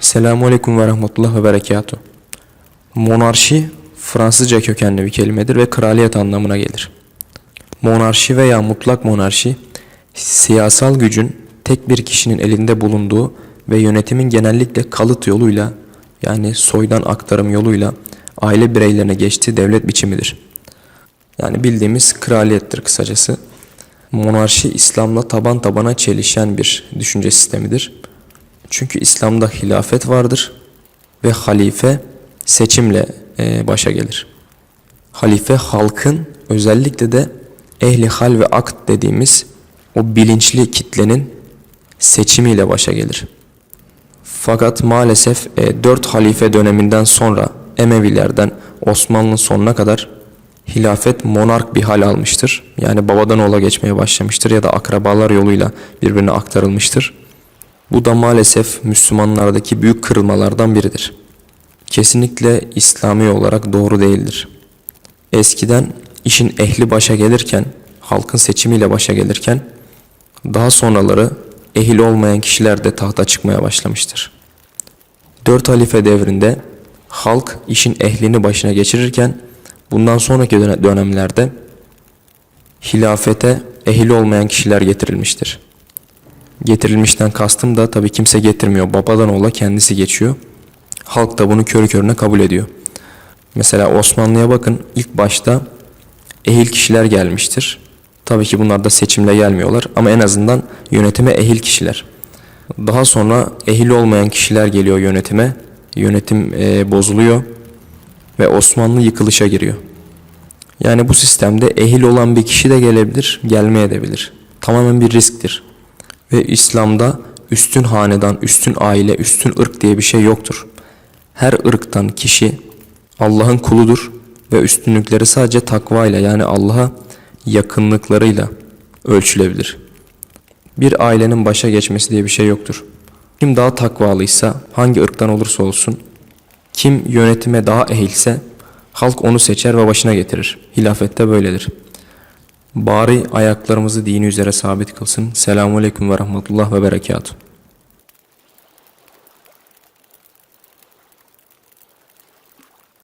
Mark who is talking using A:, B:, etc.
A: Selamun Aleyküm ve Rahmetullah ve Berekatuhu. Monarşi Fransızca kökenli bir kelimedir ve kraliyet anlamına gelir. Monarşi veya mutlak monarşi, siyasal gücün tek bir kişinin elinde bulunduğu ve yönetimin genellikle kalıt yoluyla yani soydan aktarım yoluyla aile bireylerine geçtiği devlet biçimidir. Yani bildiğimiz kraliyettir kısacası. Monarşi İslam'la taban tabana çelişen bir düşünce sistemidir. Çünkü İslam'da hilafet vardır ve halife seçimle e, başa gelir. Halife halkın özellikle de ehli hal ve akt dediğimiz o bilinçli kitlenin seçimiyle başa gelir. Fakat maalesef e, 4 halife döneminden sonra Emevilerden Osmanlı sonuna kadar hilafet monark bir hal almıştır. Yani babadan oğula geçmeye başlamıştır ya da akrabalar yoluyla birbirine aktarılmıştır. Bu da maalesef Müslümanlardaki büyük kırılmalardan biridir. Kesinlikle İslami olarak doğru değildir. Eskiden işin ehli başa gelirken, halkın seçimiyle başa gelirken, daha sonraları ehil olmayan kişiler de tahta çıkmaya başlamıştır. Dört halife devrinde halk işin ehlini başına geçirirken, bundan sonraki döne- dönemlerde hilafete ehil olmayan kişiler getirilmiştir. Getirilmişten kastım da tabii kimse getirmiyor. Babadan oğula kendisi geçiyor. Halk da bunu körü körüne kabul ediyor. Mesela Osmanlı'ya bakın ilk başta ehil kişiler gelmiştir. Tabii ki bunlar da seçimle gelmiyorlar ama en azından yönetime ehil kişiler. Daha sonra ehil olmayan kişiler geliyor yönetime. Yönetim eee, bozuluyor ve Osmanlı yıkılışa giriyor. Yani bu sistemde ehil olan bir kişi de gelebilir, gelmeye de bilir. Tamamen bir risktir. Ve İslam'da üstün hanedan, üstün aile, üstün ırk diye bir şey yoktur. Her ırktan kişi Allah'ın kuludur ve üstünlükleri sadece takva ile yani Allah'a yakınlıklarıyla ölçülebilir. Bir ailenin başa geçmesi diye bir şey yoktur. Kim daha takvalıysa, hangi ırktan olursa olsun, kim yönetime daha ehilse, halk onu seçer ve başına getirir. Hilafette böyledir. Bari ayaklarımızı dini üzere sabit kılsın. Selamun Aleyküm ve Rahmetullah ve Berekatuhu.